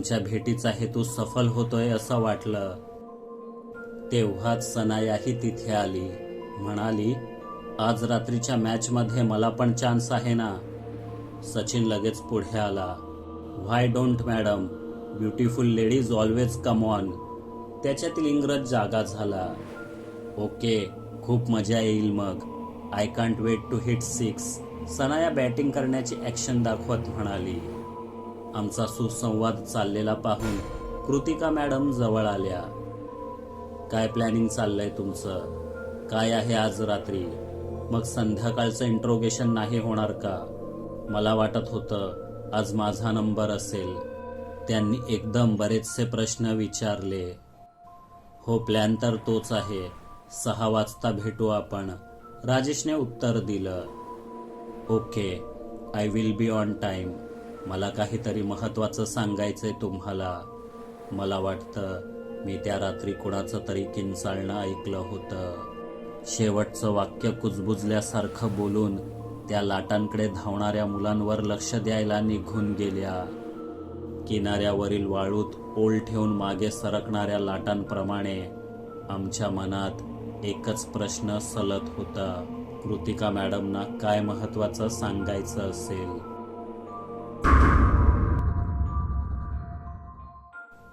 आमच्या भेटीचा हेतू सफल होतोय असं वाटलं. तेव्हाच सनायाही तिथे आली. म्हणाली आज रात्रीच्या मॅचमध्ये मला पण चान्स आहे ना? सचिन लगेच पुढे आला. Why don't madam beautiful ladies always come on त्याच्यातील इंग्रज जागा झाला. ओके खूप मजा येईल मग. I can't wait to hit six Sanaya batting करण्याची ॲक्शन दाखवत म्हणाली. आमचा सुसंवाद चाललेला पाहून कृतिका मॅडम जवळ आल्या. काय प्लॅनिंग चाललंय तुमचं? काय आहे आज रात्री? मग संध्याकाळचं इंट्रोगेशन नाही होणार का? मला वाटत होतं आज माझा नंबर असेल. त्यांनी एकदम बरेचसे प्रश्न विचारले. हो प्लॅन तर तोच आहे. सहा वाजता भेटू आपण. राजेशने उत्तर दिलं. Okay I will be on time मला काहीतरी महत्त्वाचं सांगायचं आहे तुम्हाला. मला वाटतं मी त्या रात्री कुणाचं तरी किंचाळणं ऐकलं होतं. शेवटचं वाक्य कुजबुजल्यासारखं बोलून त्या लाटांकडे धावणाऱ्या मुलांवर लक्ष द्यायला निघून गेल्या. किनाऱ्यावरील वाळूत ओल ठेवून मागे सरकणाऱ्या लाटांप्रमाणे आमच्या मनात एकच प्रश्न सलत होता. कृतिका मॅडमना काय महत्वाचं सांगायचं असेल?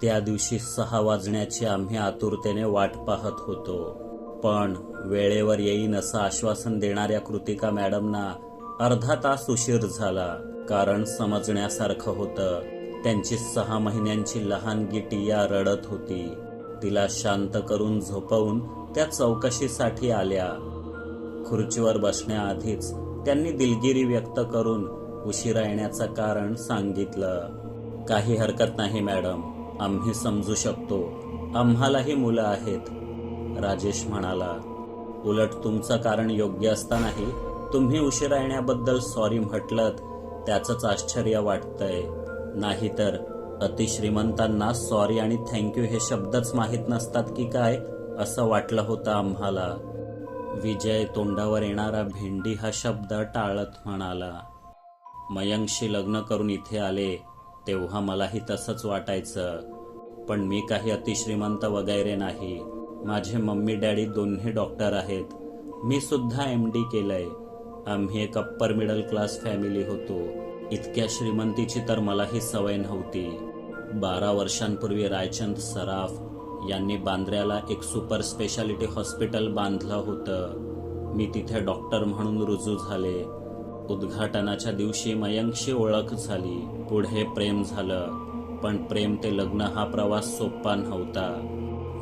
त्या दिवशी सहा वाजण्याची आम्ही आतुरतेने वाट पाहत होतो. पण वेळेवर येईन असं आश्वासन देणाऱ्या कृतिका मॅडमना अर्धा तास उशीर झाला. कारण समजण्यासारखं होतं त्यांची सहा महिन्यांची लहानगी टिया रडत होती. तिला शांत करून झोपवून त्या चौकशीसाठी आल्या. खुर्चीवर बसण्याआधीच त्यांनी दिलगिरी व्यक्त करून उशिरा येण्याचं कारण सांगितलं. काही हरकत नाही मॅडम. आम्ही समजू शकतो. आम्हालाही मुलं आहेत. राजेश म्हणाला उलट तुमचं कारण योग्य असतानाही तुम्ही उशिरा येण्याबद्दल सॉरी म्हटलं त्याचंच आश्चर्य वाटतंय. नाहीतर अतिश्रीमंतांना सॉरी आणि थँक्यू हे शब्दच माहीत नसतात की काय असं वाटलं होतं आम्हाला. विजय तोंडावर येणारा भेंडी हा शब्द टाळत म्हणाला मयंकशी लग्न करून इथे आले. तेव्हा मलाही तसंच वाटायचं. पण मी काही अतिश्रीमंत वगैरे नाही. माझे मम्मी डॅडी दोन्ही डॉक्टर आहेत. मी सुद्धा एम डी केलंय. आम्ही एक अप्पर मिडल क्लास फॅमिली होतो. इतक्या श्रीमंतीची तर मलाही सवय नव्हती. बारा वर्षांपूर्वी रायचंद सराफ यांनी बांद्र्याला एक सुपर स्पेशालिटी हॉस्पिटल बांधलं होतं. मी तिथे डॉक्टर म्हणून रुजू झाले. उद्घाटनाच्या दिवशी मयंकशी ओळख झाली. पुढे प्रेम झालं. पण प्रेम ते लग्न हा प्रवास सोपा नव्हता.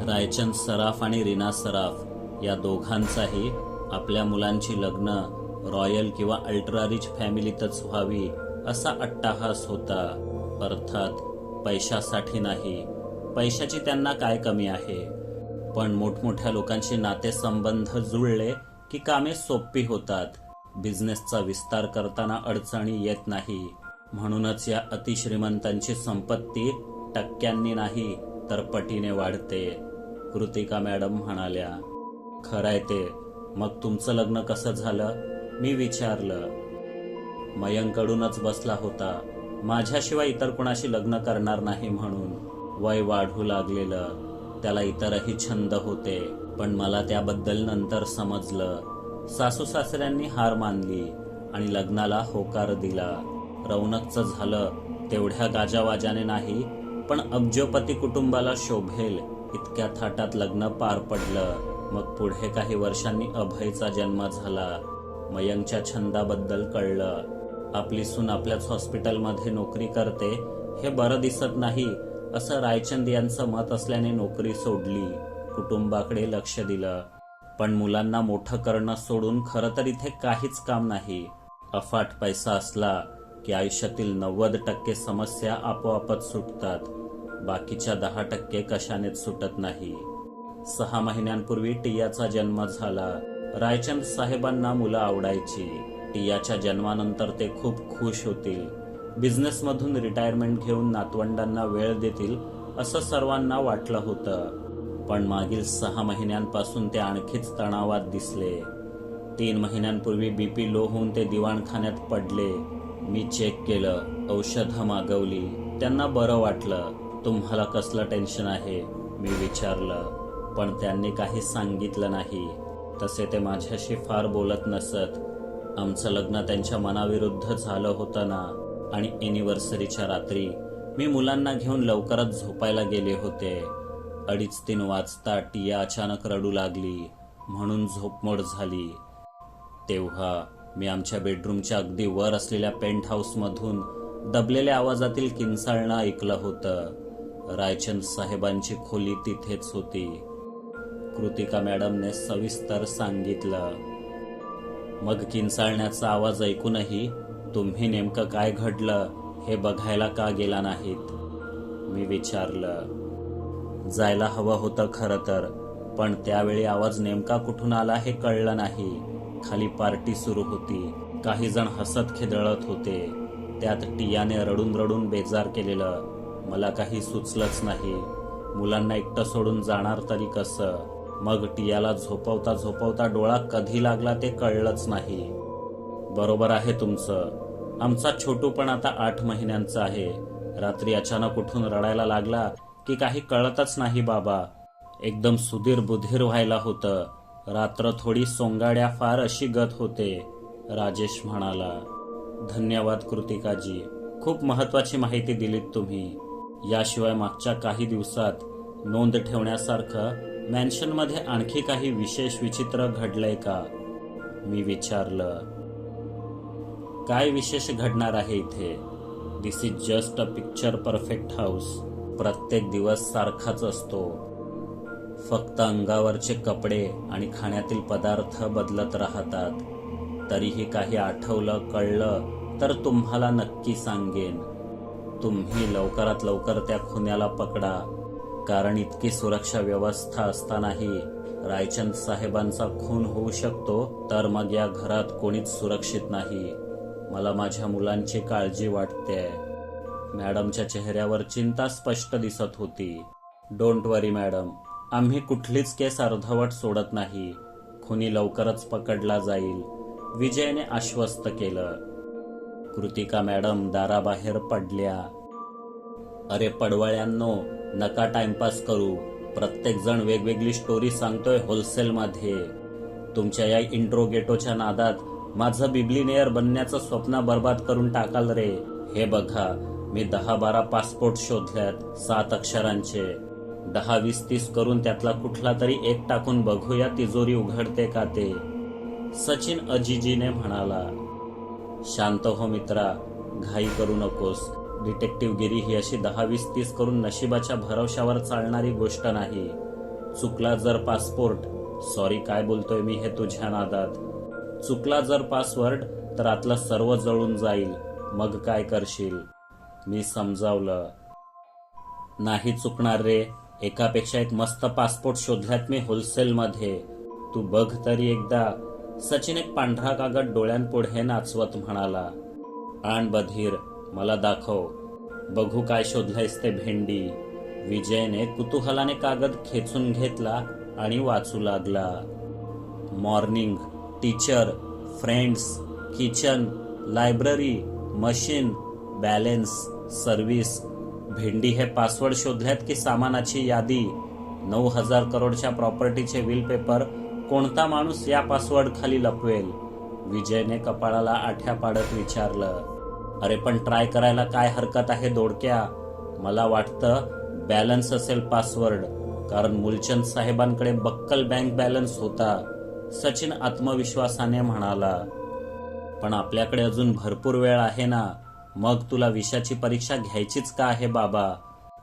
रायचंद सराफ आणि रीना सराफ या दोघांचाही आपल्या मुलांची लग्न रॉयल किंवा अल्ट्रा रिच फॅमिलीतच व्हावी असा अट्टाहास होता. अर्थात पैशासाठी नाही. पैशाची त्यांना काय कमी आहे? पण मोठमोठ्या लोकांशी नातेसंबंध जुळले की कामे सोपी होतात. बिझनेसचा विस्तार करताना अडचणी येत नाही. म्हणूनच या अतिश्रीमंतांची संपत्ती टक्क्यांनी नाही तर पटीने वाढते. कृतिका मॅडम म्हणाल्या खरंय ते. मग तुमचं लग्न कसं झालं? मी विचारलं. मयंकडूनच बसला होता. माझ्याशिवाय इतर कुणाशी लग्न करणार नाही म्हणून. वय वाढू लागलेलं. त्याला इतरही छंद होते पण मला त्याबद्दल नंतर समजलं. सासू सासऱ्यांनी हार मानली आणि लग्नाला होकार दिला. रौनकचं झालं तेवढ्या गाजावाजाने नाही पण अब्जोपती कुटुंबाला शोभेल इतक्या थाटात लग्न पार पडलं. मग पुढे काही वर्षांनी अभयचा जन्म झाला. मयंकच्या छंदाबद्दल कळलं. आपली सून आपल्याच हॉस्पिटलमध्ये नोकरी करते हे बरं दिसत नाही असं रायचंद यांचं मत असल्याने नोकरी सोडली. कुटुंबाकडे लक्ष दिलं. पण मुलांना मोठं करणं सोडून खरं तर इथे काहीच काम नाही. अफाट पैसा असला की आयुष्यातील नव्वद टक्के समस्या आपोआपच सुटतात. बाकीच्या दहा टक्के कशानेच सुटत नाही. सहा महिन्यांपूर्वी टियाचा जन्म झाला. रायचंद साहेबांना मुलं आवडायची. टियाच्या जन्मानंतर ते खूप खुश होतील. बिझनेसमधून रिटायरमेंट घेऊन नातवंडांना वेळ देतील असं सर्वांना वाटलं होतं. पण मागील सहा महिन्यांपासून ते आणखीच तणावात दिसले. तीन महिन्यांपूर्वी बी पी लो होऊन ते दिवाणखान्यात पडले. मी चेक केलं औषधं मागवली. त्यांना बरं वाटलं. तुम्हाला कसलं टेन्शन आहे? मी विचारलं. पण त्यांनी काही सांगितलं नाही. तसे ते माझ्याशी फार बोलत नसत. आमचं लग्न त्यांच्या मनाविरुद्ध झालं होतं ना? आणि एनिव्हर्सरीच्या रात्री मी मुलांना घेऊन लवकरच झोपायला गेले होते. अडीच तीन वाजता टिया अचानक रडू लागली म्हणून झोपमोड झाली. तेव्हा मी आमच्या बेडरूमच्या अगदी वर असलेल्या पेंट हाऊसमधून दबलेल्या आवाजातील किंचाळणं ऐकलं होतं. रायचंद साहेबांची खोली तिथेच होती. कृतिका मॅडमने सविस्तर सांगितलं मग किंचाळण्याचा आवाज ऐकूनही तुम्ही नेमकं काय घडलं हे बघायला का गेला नाहीत? मी विचारलं. जायला हवं होतं खरं तर पण त्यावेळी आवाज नेमका कुठून आला हे कळलं नाही. खाली पार्टी सुरू होती. काही जण हसत खेदळत होते. त्यात टियाने रडून रडून बेजार केलेलं. मला काही सुचलंच नाही. मुलांना एकटं सोडून जाणार तरी कसं? मग टियाला झोपवता झोपवता डोळा कधी लागला ते कळलंच नाही. बरोबर आहे तुमचं. आमचा छोटू पण आता आठ महिन्यांचा आहे. रात्री अचानक उठून रडायला लागला की काही कळतच नाही बाबा. एकदम सुधीर बुधीर व्हायला होतं. रात्र थोडी सोंगाड्या फार अशी गत होते राजेश म्हणाला. धन्यवाद कृतिकाजी. खूप महत्वाची माहिती दिलीत तुम्ही. याशिवाय मागच्या काही दिवसात नोंद ठेवण्यासारखं मॅन्शनमध्ये आणखी काही विशेष विचित्र घडलंय का? मी विचारलं. काय विशेष घडणार आहे इथे? This is just a picture perfect house प्रत्येक दिवस सारखाच असतो. फक्त अंगावरचे कपडे आणि खाण्यातील पदार्थ बदलत राहतात. तरीही काही आठवलं कळलं तर तुम्हाला नक्की सांगेन. तुम्ही लवकरात लवकर त्या खुन्याला पकडा. कारण इतकी सुरक्षा व्यवस्था असतानाही रायचंद साहेबांचा खून होऊ शकतो तर मग या घरात कोणीच सुरक्षित नाही. मला माझ्या मुलांची काळजी वाटते मॅडमच्या चेहऱ्यावर चिंता स्पष्ट दिसत होती. डोंट वरी मॅडम आम्ही कुठलीच केस अर्धवट सोडत नाही. खुनी लवकरच पकडला जाईल. विजयने आश्वस्त केलं. कृतिका मॅडम दाराबाहेर पडल्या. अरे पडवळ्यांनो नका टाइमपास करू. प्रत्येक जण वेगवेगळी स्टोरी सांगतोय होलसेलमध्ये. तुमच्या या इंट्रोगेटोच्या नादात माझं बिब्लिनेअर बनण्याचं स्वप्न बर्बाद करून टाकाल रे. हे बघा मी दहा बारा पासपोर्ट शोधल्यात सात अक्षरांचे. दहा वीस तीस करून त्यातला कुठला तरी एक टाकून बघूया तिजोरी उघडते का ते. सचिन अजिजीने म्हणाला शांत हो मित्रा घाई करू नकोस. डिटेक्टिव्हगिरी ही अशी दहा वीस तीस करून नशिबाच्या भरवशावर चालणारी गोष्ट नाही. चुकला जर पासपोर्ट सॉरी काय बोलतोय मी हे तुझ्या नादात. चुकला जर पासवर्ड तर आतलं सर्व जळून जाईल. मग काय करशील? मी समजावलं. नाही चुकणार रे एकापेक्षा एक मस्त पासपोर्ट शोधल्यात मी होलसेलमध्ये. तू बघ तरी एकदा. सचिन एक पांढरा कागद डोळ्यांपुढे नाचवत म्हणाला. आण बधीर मला दाखव. बघू काय शोधलंयस ते भेंडी. विजयने कुतूहलाने कागद खेचून घेतला आणि वाचू लागला. Morning teacher friends kitchen library machine balance. Service. भेंडी हे पासवर्ड शोधल्यात की सामानाची यादी? नऊ हजार करोडच्या प्रॉपर्टीचे विलपेपर कोणता माणूस या पासवर्ड खाली लपवेल? विजयने कपाळाला आठ्या पाडत विचारलं. अरे पण ट्राय करायला काय हरकत आहे दोडक्या? मला वाटतं बॅलन्स असेल पासवर्ड कारण मुलचंद साहेबांकडे बक्कल बँक बॅलन्स होता सचिन आत्मविश्वासाने म्हणाला. पण आपल्याकडे अजून भरपूर वेळ आहे ना? मग तुला विषाची परीक्षा घ्यायचीच का आहे बाबा?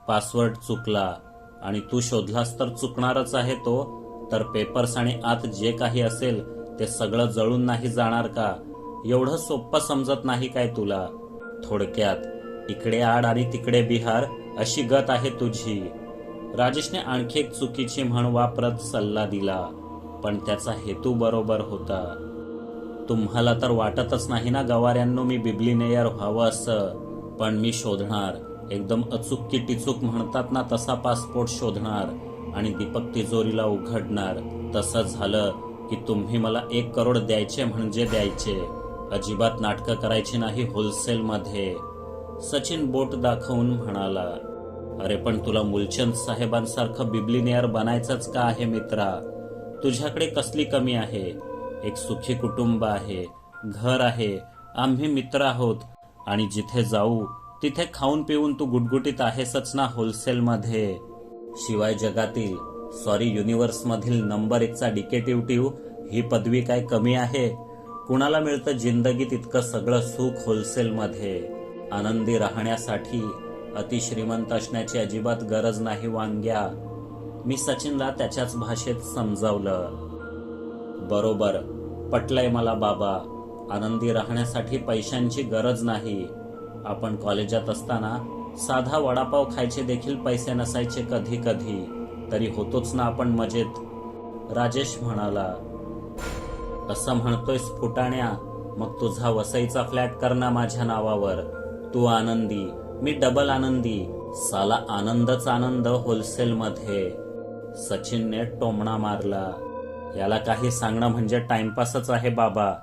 पासवर्ड चुकला. आणि तू शोधलास तर चुकणारच आहे तो. तर पेपर्स आणि आत जे काही असेल ते सगळं जळून नाही जाणार का? एवढं सोपं समजत नाही काय तुला? थोडक्यात इकडे आड आणि तिकडे बिहार अशी गत आहे तुझी. राजेशने आणखी एक चुकीची म्हण वापरत सल्ला दिला. पण त्याचा हेतू बरोबर होता. तुम्हाला तर वाटतच नाही ना गवाऱ्यांनो मी बिब्लिनेयर व्हावं असं. पण मी शोधणार. एकदम अचूक की टिचूक म्हणतात ना तसा पासपोर्ट शोधणार. आणि दीपक तिजोरीला उघडणार. तसं झालं की तुम्ही मला एक करोड द्यायचे म्हणजे द्यायचे. अजिबात नाटकं करायची नाही होलसेलमध्ये. सचिन बोट दाखवून म्हणाला अरे पण तुला मुलचंद साहेबांसारखं बिब्लिनियर बनायचंच का आहे मित्रा? तुझ्याकडे कसली कमी आहे? एक सुखी कुटुंब आहे घर आहे आम्ही मित्र आहोत आणि जिथे जाऊ तिथे खाऊन पिऊन तू गुटगुटीत आहेसच ना होलसेलमध्ये. शिवाय जगातील सॉरी युनिव्हर्स मधील नंबर एकचा डिकेटिव्ह ही पदवी काय कमी आहे? कुणाला मिळतं जिंदगीत इतकं सगळं सुख होलसेलमध्ये? आनंदी राहण्यासाठी अतिश्रीमंत असण्याची अजिबात गरज नाही वांग्या. मी सचिनला त्याच्याच भाषेत समजावलं. बरोबर. पटलंय मला बाबा. आनंदी राहण्यासाठी पैशांची गरज नाही. आपण कॉलेजात असताना साधा वडापाव खायचे देखील पैसे नसायचे कधी कधी. तरी होतोच ना आपण मजेत. राजेश म्हणाला असं म्हणतोयस फुटाण्या. मग तुझा वसईचा फ्लॅट कर ना माझ्या नावावर. तू आनंदी मी डबल आनंदी. साला आनंदच आनंद होलसेलमध्ये. सचिनने टोमणा मारला याला काही सांगणं म्हणजे टाइमपासच आहे बाबा.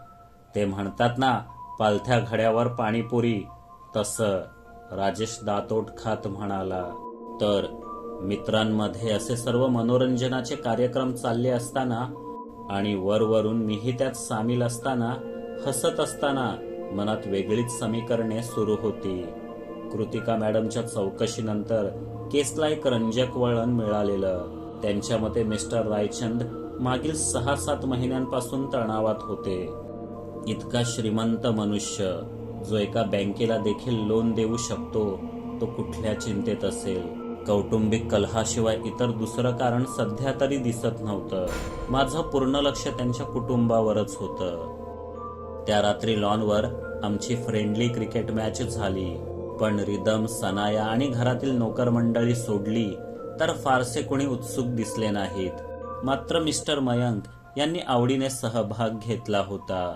ते म्हणतात ना पालथ्या घड्यावर पाणीपुरी. तसं राजेश दातोट खात म्हणाला. तर मित्रांमध्ये असे सर्व मनोरंजनाचे कार्यक्रम चालले असताना आणि वरवरून मीही त्यात सामील असताना हसत असताना मनात वेगळीच समीकरणे सुरू होती. कृतिका मॅडमच्या चौकशीनंतर केसला एक रंजक वळण मिळालेलं. त्यांच्या मते मिस्टर रायचंद मागील सहा सात महिन्यांपासून तणावात होते. इतका श्रीमंत मनुष्य जो एका बँकेला देखील लोन देऊ शकतो तो कुठल्या चिंतेत असेल? कौटुंबिक कलहाशिवाय इतर दुसरं कारण सध्या तरी दिसत नव्हतं. माझं पूर्ण लक्ष त्यांच्या कुटुंबावरच होतं. त्या रात्री लॉनवर आमची फ्रेंडली क्रिकेट मॅच झाली. पण रिदम सनाया आणि घरातील नोकर मंडळी सोडली तर फारसे कोणी उत्सुक दिसले नाहीत. मात्र मिस्टर मयंक यांनी आवडीने सहभाग घेतला होता.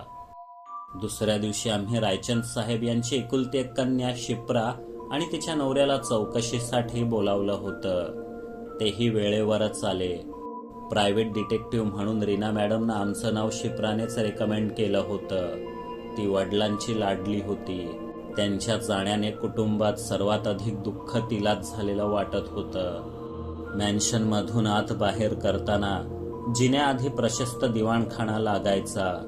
दुसऱ्या दिवशी आम्ही रायचंद साहेब यांची एकुलती एक कन्या शिप्रा आणि तिच्या नवऱ्याला चौकशीसाठी बोलावलं होतं. तेही वेळेवरच आले. प्रायव्हेट डिटेक्टिव्ह म्हणून रीना मॅडमनं आमचं नाव शिप्रानेच रेकमेंड केलं होतं. ती वडिलांची लाडली होती. त्यांच्या जाण्याने कुटुंबात सर्वात अधिक दुःख तिलाच झालेलं वाटत होतं. मॅन्शनमधून आत बाहेर करताना जिन्याआधी प्रशस्त दिवाणखाना लागायचा.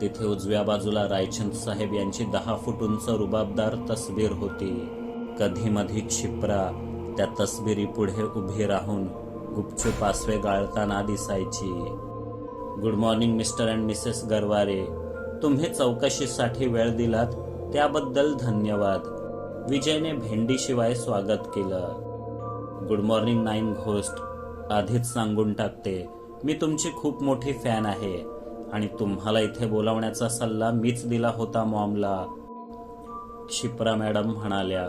तिथे उजव्या बाजूला रायचंद साहेब यांची दहा फूट उंच रुबाबदार तसबीर होती. कधी मधी क्षिप्रा त्या तसबिरी पुढे उभी राहून गुपचूप आसवे गाळताना दिसायची. Good morning mister and missus Garware. तुम्ही चौकशीसाठी वेळ दिलात त्याबद्दल धन्यवाद. विजयने भेंडीशिवाय स्वागत केलं. Good morning nine ghost. आधीच सांगून टाकते मी तुमची खूप मोठी फॅन आहे आणि तुम्हाला इथे बोलावण्याचा सल्ला मीच दिला होता मॉमला. क्षिप्रा मॅडम म्हणाल्या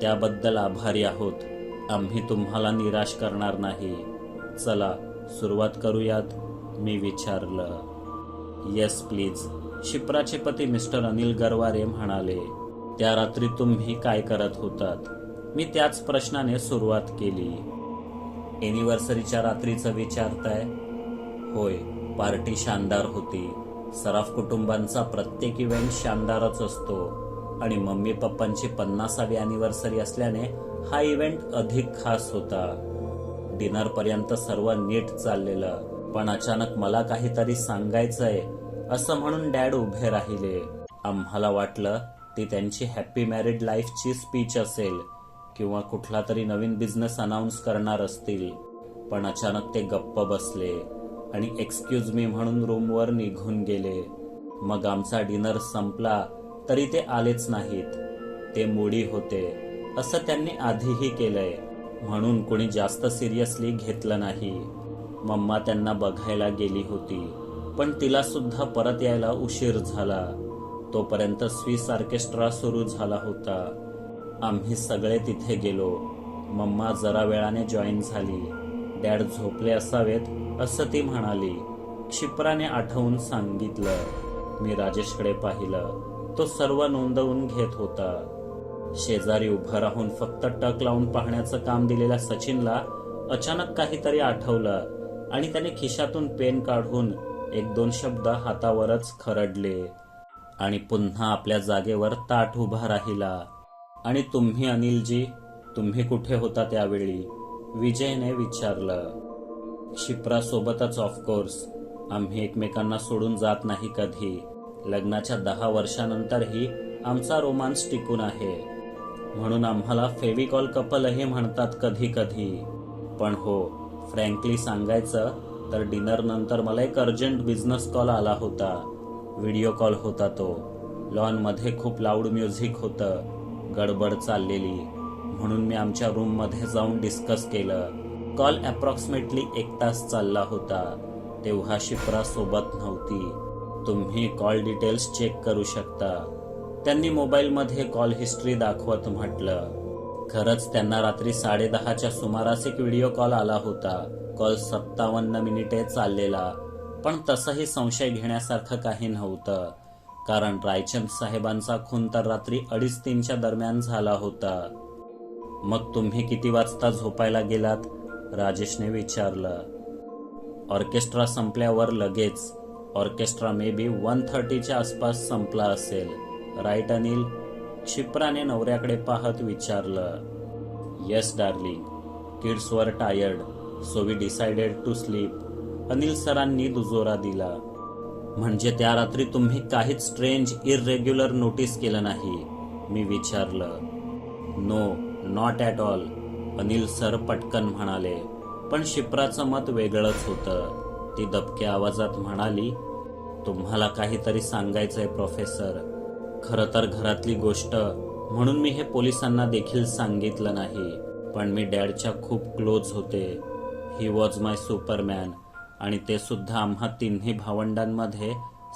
त्याबद्दल आभारी आहोत. आम्ही तुम्हाला निराश करणार नाही. चला सुरुवात करूयात. मी विचारलं. येस प्लीज क्षिप्राचे पती मिस्टर अनिल गरवारे म्हणाले. त्या रात्री तुम्ही काय करत होतात? मी त्याच प्रश्नाने सुरुवात केली. एनिव्हर्सरीच्या रात्रीचं विचारताय होय पार्टी शानदार होती. सराफ कुटुंबांचा प्रत्येक इव्हेंट शानदारच असतो. आणि मम्मी पप्पांची पन्नासावी अॅनिव्हर्सरी असल्याने हा इव्हेंट अधिक खास होता. डिनर पर्यंत सर्व नीट चाललेलं. पण अचानक मला काहीतरी सांगायचंय असं म्हणून डॅड उभे राहिले. आम्हाला वाटलं ती त्यांची हॅप्पी मॅरिड लाईफची स्पीच असेल. किंवा कुठला तरी नवीन बिझनेस अनाऊन्स करणार असतील पण अचानक ते गप्प बसले आणि एक्सक्यूज मी म्हणून रूमवर निघून गेले. मग आमचा डिनर संपला तरी ते आलेच नाहीत. ते मोडी होते असं त्यांनी आधीही केलंय. म्हणून कोणी जास्त सिरियसली घेतलं नाही. मम्मा त्यांना बघायला गेली होती पण तिला सुद्धा परत यायला उशीर झाला. तोपर्यंत स्विस ऑर्केस्ट्रा सुरू झाला होता. आम्ही सगळे तिथे गेलो. मम्मा जरा वेळाने जॉईन झाली. डॅड झोपले असावेत असं ती म्हणाली. क्षिप्राने आठवून सांगितलं. मी राजेशकडे पाहिलं. तो सर्व नोंदवून घेत होता. शेजारी उभं राहून फक्त टक लावून पाहण्याचं काम दिलेल्या सचिनला अचानक काहीतरी आठवलं आणि त्याने खिशातून पेन काढून एक दोन शब्द हातावरच खरडले. आणि पुन्हा आपल्या जागेवर ताठ उभा राहिला. आणि तुम्ही अनिलजी तुम्ही कुठे होता त्यावेळी? विजयने विचारलं. शिप्रासोबतच ऑफकोर्स आम्ही एकमेकांना सोडून जात नाही कधी. लग्नाच्या दहा वर्षानंतरही आमचा रोमांस टिकून आहे. म्हणून आम्हाला फेविकॉल कपलही म्हणतात कधी कधी. पण हो फ्रँकली सांगायचं तर डिनर नंतर मला एक अर्जंट बिझनेस कॉल आला होता. व्हिडिओ कॉल होता तो. लॉनमध्ये खूप लाऊड म्युझिक होतं. गडबड चाललेली. म्हणून मी आमच्या रूममध्ये जाऊन डिस्कस केलं. कॉल अप्रॉक्सिमेटली एक तास चालला होता. तेव्हा शिप्रा सोबत नव्हती. तुम्ही कॉल डिटेल्स चेक करू शकता. त्यांनी मोबाईलमध्ये कॉल हिस्ट्री दाखवत म्हटलं. खरंच त्यांना रात्री साडेदहाच्या सुमारास एक व्हिडिओ कॉल आला होता. कॉल सत्तावन्न मिनिटे चाललेला. पण तसंही संशय घेण्यासारखं काही नव्हतं. कारण रायचंद साहेबांचा खून तर रात्री अडीच तीनच्या दरम्यान झाला होता. मग तुम्ही किती वाजता झोपायला गेलात? राजेशने विचारलं. ऑर्केस्ट्रा संपल्यावर लगेच. ऑर्केस्ट्रा मे बी वन थर्टीच्या आसपास संपला असेल. राईट अनिल क्षिप्राने नवऱ्याकडे पाहत विचारलं. Yes darling. Kids were tired so we decided to sleep. Anil सरांनी दुजोरा दिला. म्हणजे त्या रात्री तुम्ही काहीच स्ट्रेंज इररेग्युलर नोटीस केलं नाही मी विचारलं. No not at all Anil sir पटकन म्हणाले. पण शिप्राचं मत वेगळंच होतं. ती दबक्या आवाजात म्हणाली तुम्हाला काहीतरी सांगायचंय प्रोफेसर खरं तर घरातली गोष्ट. म्हणून मी हे पोलिसांना देखील सांगितलं नाही. पण मी डॅडच्या खूप क्लोज होते. ही वॉज माय सुपरमॅन आणि ते सुद्धा आम्हा तिन्ही भावंडांमध्ये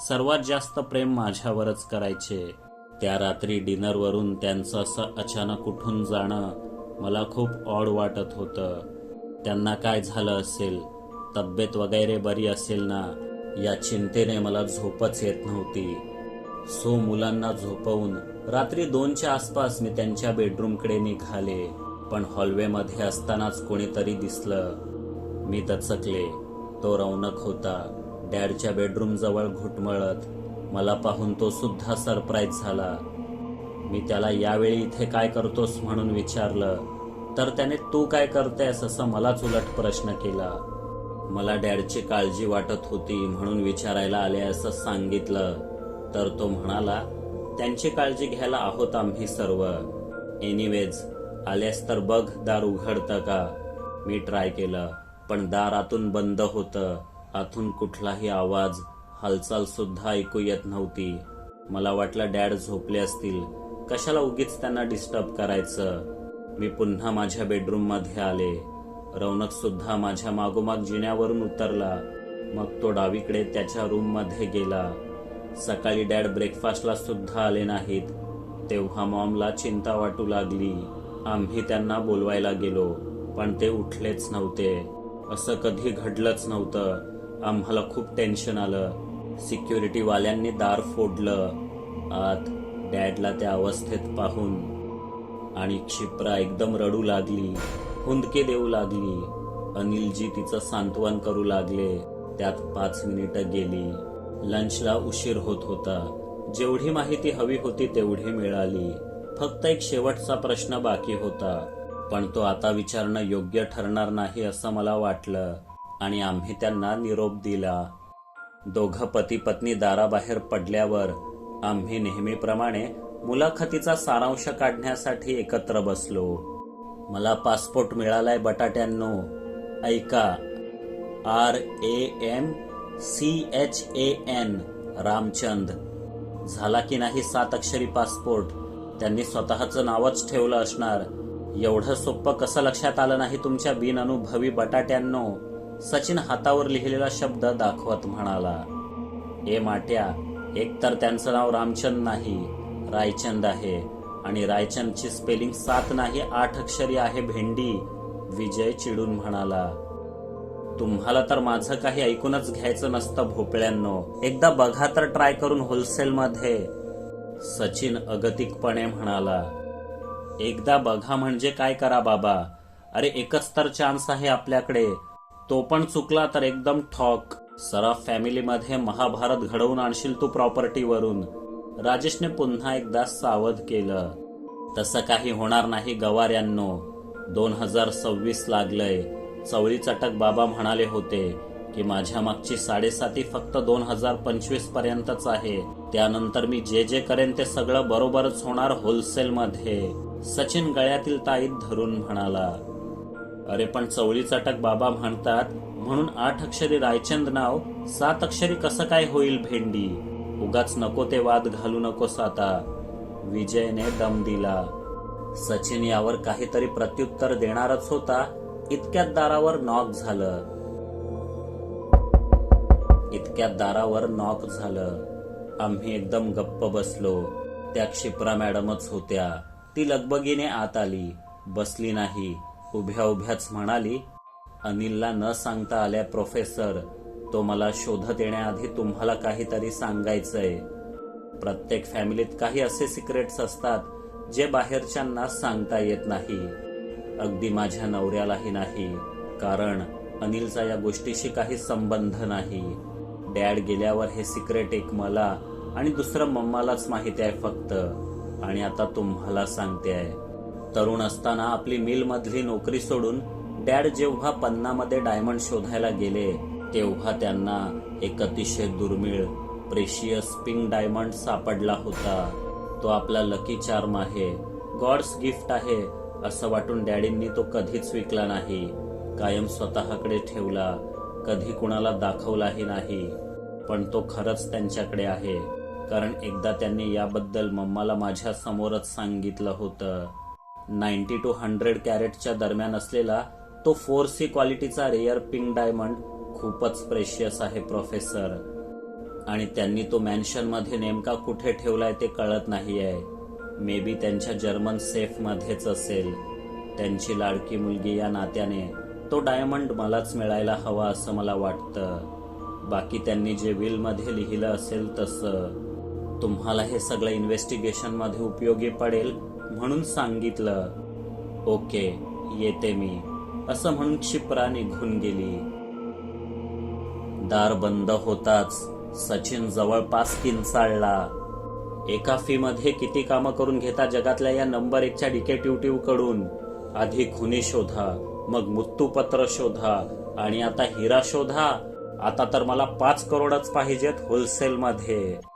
सर्वात जास्त प्रेम माझ्यावरच करायचे. त्या रात्री डिनरवरून त्यांचं असं अचानक उठून जाणं मला खूप ऑड वाटत होतं. त्यांना काय झालं असेल? तब्येत वगैरे बरी असेल ना? या चिंतेने मला झोपच येत नव्हती. सो मुलांना झोपवून रात्री दोनच्या आसपास मी त्यांच्या बेडरूमकडे निघाले. पण हॉलवेमध्ये असतानाच कोणीतरी दिसलं. मी दचकले. तो रौनक होता. डॅडच्या बेडरूमजवळ घुटमळत. मला पाहून तो सुद्धा सरप्राईज झाला. मी त्याला यावेळी इथे काय करतोस म्हणून विचारलं. तर त्याने तू काय करतेस असं मलाच उलट प्रश्न केला. मला डॅडची काळजी वाटत होती म्हणून विचारायला आले असं सांगितलं. तर तो म्हणाला त्यांची काळजी घ्यायला आहोत आम्ही सर्व. एनिवेज आल्यास तर बघ दार उघडतं का? मी ट्राय केलं. पण दारातून बंद होतं. आतून कुठलाही आवाज हालचाल सुद्धा ऐकू येत नव्हती. मला वाटलं डॅड झोपले असतील. कशाला उगीच त्यांना डिस्टर्ब करायचं? मी पुन्हा माझ्या बेडरूममध्ये आले. रौनक सुद्धा माझ्या मागोमाग जिन्यावरून उतरला. मग तो डावीकडे त्याच्या रूममध्ये गेला. सकाळी डॅड ब्रेकफास्टला सुद्धा आले नाहीत. तेव्हा मॉमला चिंता वाटू लागली. आम्ही त्यांना बोलवायला गेलो पण ते उठलेच नव्हते. असं कधी घडलंच नव्हतं. आम्हाला खूप टेन्शन आलं. सिक्युरिटीवाल्यांनी दार फोडलं. आत डॅडला त्या अवस्थेत पाहून. आणि क्षिप्रा एकदम रडू लागली. हुंदके देऊ लागली. अनिलजी तिचं सांत्वन करू लागले. त्यात पाच मिनिटं गेली. लंचला उशीर होत होता. जेवढी माहिती हवी होती तेवढी मिळाली. फक्त एक शेवटचा प्रश्न बाकी होता. पण तो आता विचारणं योग्य ठरणार नाही असं मला वाटलं आणि आम्ही त्यांना निरोप दिला. दोघं पती पत्नी दाराबाहेर पडल्यावर आम्ही नेहमीप्रमाणे मुलाखतीचा सारांश काढण्यासाठी एकत्र बसलो. मला पासपोर्ट मिळालाय बटाट्यांनो. ऐका. R A M C H A N Ramchand. झाला की नाही सात अक्षरी पासपोर्ट? त्यांनी स्वतःचं नावच ठेवलं असणार. एवढं सोपं कसं लक्षात आलं नाही तुमच्या बिनअनुभवी बटाट्यांनो? सचिन हातावर लिहिलेला शब्द दाखवत म्हणाला ए माट्या एक तर त्यांचं नाव रामचंद नाही रायचंद आहे. आणि रायचंदची स्पेलिंग सात नाही आठ अक्षरी आहे भेंडी. विजय चिडून म्हणाला तुम्हाला तर माझं काही ऐकूनच घ्यायचं नसतं भोपळ्यांनो. एकदा बघा तर ट्राय करून होलसेलमध्ये. सचिन अगतिकपणे म्हणाला एकदा बघा म्हणजे काय करा बाबा. अरे एकच तर चान्स आहे आपल्याकडे. तो पण चुकला तर एकदम ठॉक. सराफ फॅमिलीमध्ये महाभारत घडवून आणशील तू प्रॉपर्टीवरून. राजेशने पुन्हा एकदा सावध केलं. तसं काही होणार नाही गवाऱ्यांनो. दोन हजार सव्वीस लागलंय. चवळी चटक बाबा म्हणाले होते की माझ्या मागची साडेसाती फक्त दोन हजार पंचवीस पर्यंतच आहे. त्यानंतर मी जे जे करेन ते सगळं बरोबरच होणार होलसेलमध्ये सचिन गळ्यातील ताईत धरून म्हणाला अरे पण चवळी चटक बाबा म्हणतात म्हणून आठ अक्षरी रायचंद नाव सात अक्षरी कसं काय होईल भेंडी? उगाच नको ते वाद घालू नकोस आता. विजयने दम दिला. सचिन यावर काहीतरी प्रत्युत्तर देणारच होता इतक्यात दारावर नॉक झालं. इतक्यात दारावर नॉक झालं. आम्ही एकदम गप्प बसलो. त्या क्षिप्रा मॅडमच होत्या. ती लगबगीने आत आली. बसली नाही. उभ्या उभ्याच म्हणाली अनिलला न सांगता आल्या प्रोफेसर. तो मला शोधत येण्याआधी तुम्हाला काहीतरी सांगायचंय. प्रत्येक फॅमिलीत काही असे सिक्रेट्स असतात जे बाहेरच्यांना सांगता येत नाही. अगदी माझ्या नवऱ्यालाही नाही. कारण अनिलचा या गोष्टीशी काही संबंध नाही. डॅड गेल्यावर हे सिक्रेट एक मला आणि दुसरं मम्मालाच माहिती आहे फक्त. आणि आता तुम्हाला सांगते. आहे तरुण असताना आपली मिलमधली नोकरी सोडून डॅड जेव्हा पन्नामध्ये डायमंड शोधायला गेले तेव्हा त्यांना एक अतिशय दुर्मिळ प्रेशियस पिंक डायमंड सापडला होता. तो आपला लकी चार्म आहे. गॉड्स गिफ्ट आहे असं वाटून डॅडींनी तो कधीच विकला नाही. कायम स्वतःकडे ठेवला. कधी कुणाला दाखवलाही नाही. पण तो खरंच त्यांच्याकडे आहे. कारण एकदा त्यांनी याबद्दल मम्माला माझ्या समोरच सांगितलं होतं. नाईन्टी टू हंड्रेड कॅरेटच्या दरम्यान असलेला तो फोर सी क्वालिटीचा रेअर पिंक डायमंड खूपच प्रेशियस आहे प्रोफेसर आणि त्यांनी तो मॅन्शनमध्ये नेमका कुठे ठेवलाय ते कळत नाही आहे मे बी त्यांच्या जर्मन सेफमध्येच असेल. त्यांची लाडकी मुलगी या नात्याने तो डायमंड मलाच मिळायला हवा असं मला वाटतं. बाकी त्यांनी जे विलमध्ये लिहिलं असेल तसं. तुम्हाला हे सगळं इन्व्हेस्टिगेशनमध्ये उपयोगी पडेल म्हणून सांगितलं. ओके येते मी. असं म्हणून क्षिप्रा निघून गेली. दार बंद होताच सचिन जवळपास किंचाळला. एका फी मध्ये किती कामं करून घेता जगातल्या या नंबर एकच्या डिकेटिव्हकडून? आधी खुनी शोधा मग मृत्यूपत्र शोधा आणि आता हिरा शोधा. आता तर मला पाच करोडच पाहिजेत होलसेल मध्ये.